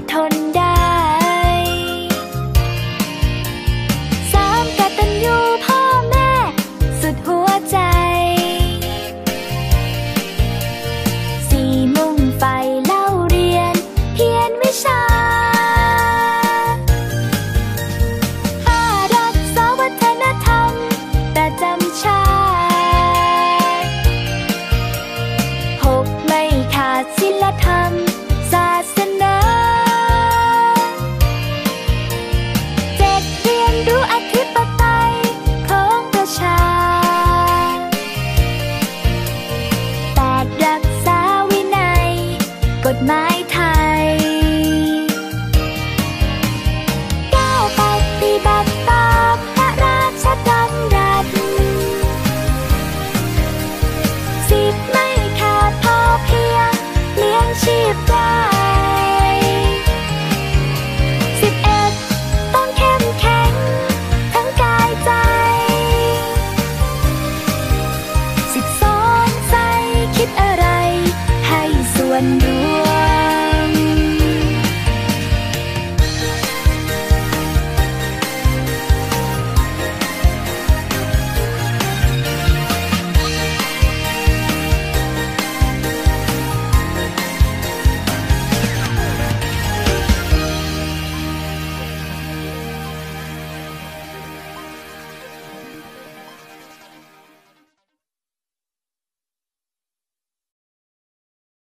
ดทนได้สามกตัญญูพ่อแม่ สุดหัวใจสี่มุ่งไฟเล่าเรียน เพียรวิชาห้ารักษาธรรมประจำชาหกไม่ขาดศีลธรรม กฎหมายไทยก้าวปฏิบัติตามพระราชดำรัสสิทธิไม่ขาดพอเพียงเลี้ยงชีพ วันรู้